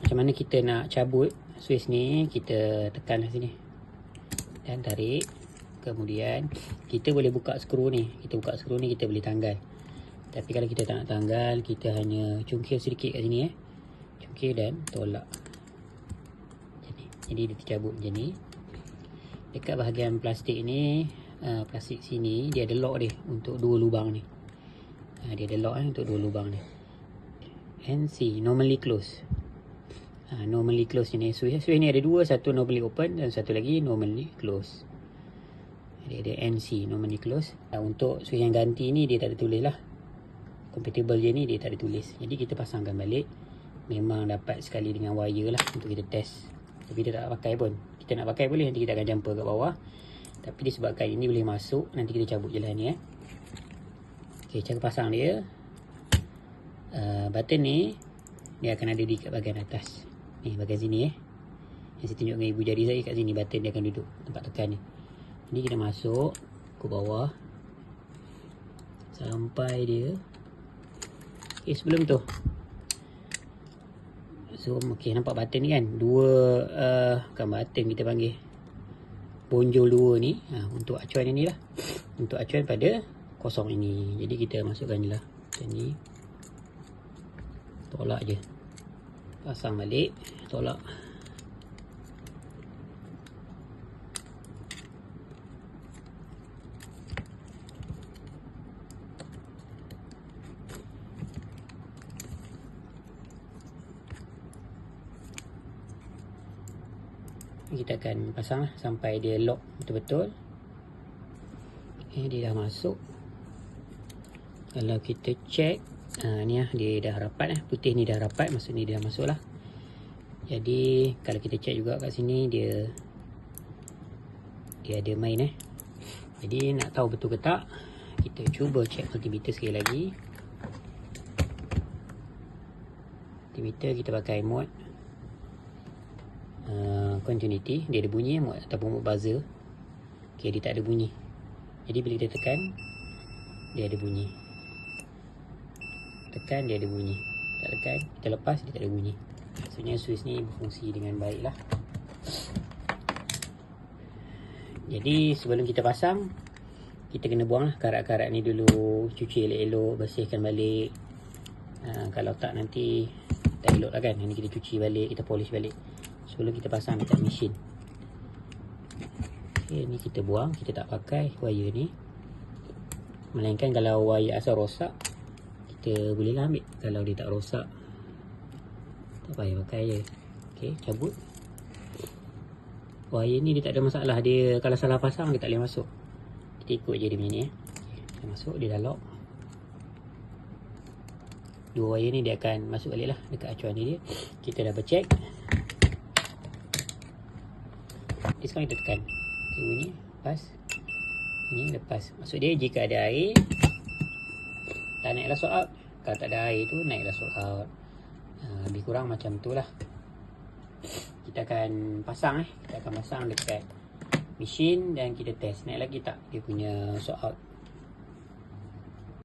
macam mana kita nak cabut Swiss ni kita tekan sini. Dan tarik. Kemudian kita boleh buka skru ni. Kita buka skru ni kita boleh tanggal. Tapi kalau kita tak nak tanggal kita hanya cungkil sedikit kat sini eh. Cungkil dan tolak. Ni jadi dia tercabut macam ni. Dekat bahagian plastik ni uh, plastik sini dia ada lock dia untuk dua lubang ni. Uh, dia ada lock eh, untuk dua lubang ni. NC normally close uh, normally close ni switch switch ni ada dua. Satu normally open dan satu lagi normally close. Dia ada NC normally close. Uh, untuk switch yang ganti ni dia tak ada tulis lah. Compatible je ni dia tak ada tulis. Jadi kita pasangkan balik. Memang dapat sekali dengan wire lah untuk kita test. Tapi dia tak pakai pun. Kita nak pakai boleh nanti kita akan jumper kat bawah. Tapi disebabkan ini boleh masuk nanti kita cabut je lah ni eh. Ok cara pasang dia. Uh, button ni dia akan ada di kat bahagian atas ni bahagian sini eh. Yang saya tunjuk dengan ibu jari saya kat sini button dia akan duduk tempat tekan ni ni kita masuk ke bawah. Sampai dia. Ok sebelum tu. So okay, nampak button ni kan? Dua uh, Bukan button kita panggil. Bonjol dua ni. Ha, Untuk acuan ini lah. Untuk acuan pada Kosong ini. Jadi kita masukkan je lah. Macam ni. Tolak je Pasang balik Tolak. Kita akan pasang lah sampai dia lock betul-betul. Okay, dia dah masuk. Kalau kita check ha, ni lah. Dia dah rapat lah putih ni dah rapat maksud ni dia masuk lah jadi kalau kita check juga kat sini dia dia ada main eh. Jadi nak tahu betul ke tak kita cuba check multimeter sekali lagi. Multimeter kita pakai mode Uh, continuity. Dia ada bunyi ataupun mode buzzer. Ok dia tak ada bunyi. Jadi bila kita tekan dia ada bunyi tekan dia ada bunyi. Tak tekan kita lepas dia tak ada bunyi. Maksudnya switch ni berfungsi dengan baik lah. Jadi sebelum kita pasang kita kena buang lah karat-karat ni dulu. Cuci elok-elok bersihkan balik. Uh, kalau tak nanti tak elok lah kan. Ini kita cuci balik kita polish balik. Sebelum kita pasang dekat mesin. Okay, ni kita buang. Kita tak pakai wire ni. Melainkan kalau wire asal rosak kita boleh lah ambil. Kalau dia tak rosak tak payah pakai je. Ok cabut. Wire ni dia tak ada masalah. Dia kalau salah pasang dia tak boleh masuk. Kita ikut je dia punya ni eh. dia masuk dia dah lock. Dua wire ni dia akan masuk balik lah dekat acuan dia. Kita dah bercheck Jadi sekarang kita tekan. Okay, bunyi lepas. Ini lepas. Maksud dia jika ada air Tak naiklah sold out. Kalau tak ada air tu naiklah sold out. Uh, Lebih kurang macam tu lah. Kita akan pasang eh. Kita akan pasang dekat Mesin dan kita test. Naik lagi tak? Dia punya sold out